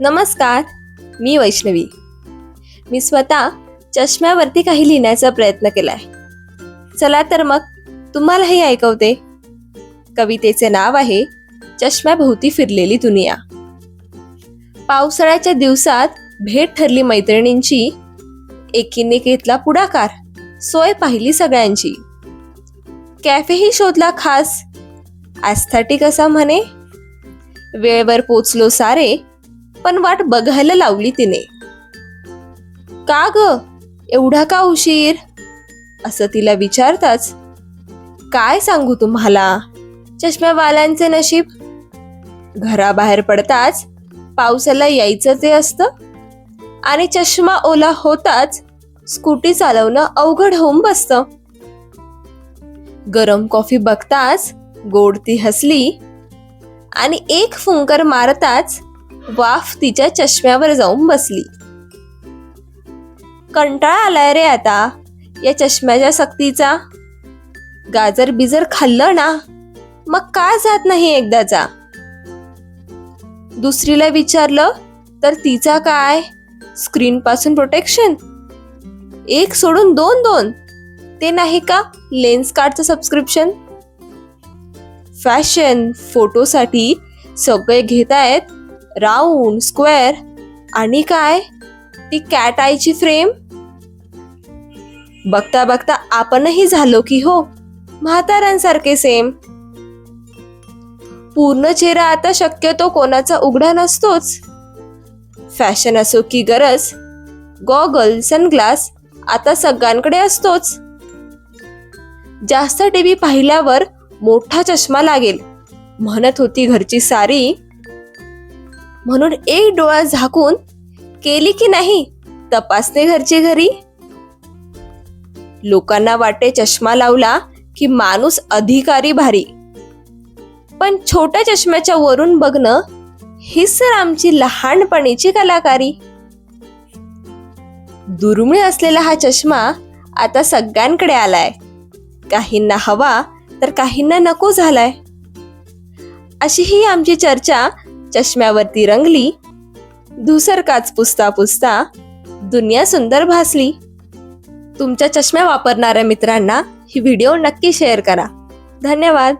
नमस्कार मी वैष्णवी. मी स्वतः चष्म्यावरती काही लिहिण्याचा प्रयत्न केलाय. चला तर मग तुम्हालाही ऐकवते. कवितेचे नाव आहे चष्म्याभोवती फिरलेली दुनिया. पावसाळ्याच्या दिवसात भेट ठरली मैत्रिणींची. एकीने घेतला पुढाकार सोय पाहिली सगळ्यांची. कॅफेही शोधला खास. ॲस्थॅटिक असा म्हणे. वेळेवर पोचलो सारे पण वाट बघायला लावली तिने. का ग? एवढा का उशीर? असं तिला विचारताच काय सांगू तुम्हाला? चष्म्यावाल्यांचे नशीब? घराबाहेर पडताच पावसाला यायचं ते असतं. आणि चष्मा ओला होताच स्कूटी चालवणं अवघड होऊन बसतं. गरम कॉफी बघताच गोड ती हसली आणि एक फुंकर मारताच वाफ तिच्या चष्म्यावर जाऊन बसली. कंटाळा आलाय रे आता. या चष्म्याच्या सक्तीचा गाजर बिजर खाल्लं ना मग काय जात नाही एकदाचा? दुसरीला विचारलं तर तिचा काय? स्क्रीन पासून प्रोटेक्शन? एक सोडून दोन दोन? ते नाही का लेन्स कार्डचं सबस्क्रिप्शन? फॅशन फोटोसाठी सगळे घेत आहेत राऊंड स्क्वेअर आणि काय? ती कॅट आयची फ्रेम बघता बघता आपणही झालो की हो. म्हाताऱ्यांसारखे सेम पूर्ण चेहरा आता शक्यतो कोणाचा उघडा नसतोच. फॅशन असो की गरज गॉगल सनग्लास आता सगळ्यांकडे असतोच. जास्त टीव्ही पाहिल्यावर मोठा चष्मा लागेल. म्हणत होती घरची सारी म्हणून एक डोळा झाकून केली की नाही तपासणे घरची घरी. लोकांना वाटे चष्मा लावला की माणूस अधिकारी भारी. पण छोट्या चष्म्याच्या वरून बघणं हीच सर आमची लहानपणीची कलाकारी. दुर्मिळ असलेला हा चष्मा आता सगळ्यांकडे आलाय. काहींना हवा तर काहींना नको झालाय. अशी ही आमची चर्चा चष्म्यावरती रंगली धुसर काच पुसता पुसता दुनिया सुंदर भासली. तुमच्या चष्म्या वापरणाऱ्या मित्रांना ही व्हिडिओ नक्की शेअर करा. धन्यवाद.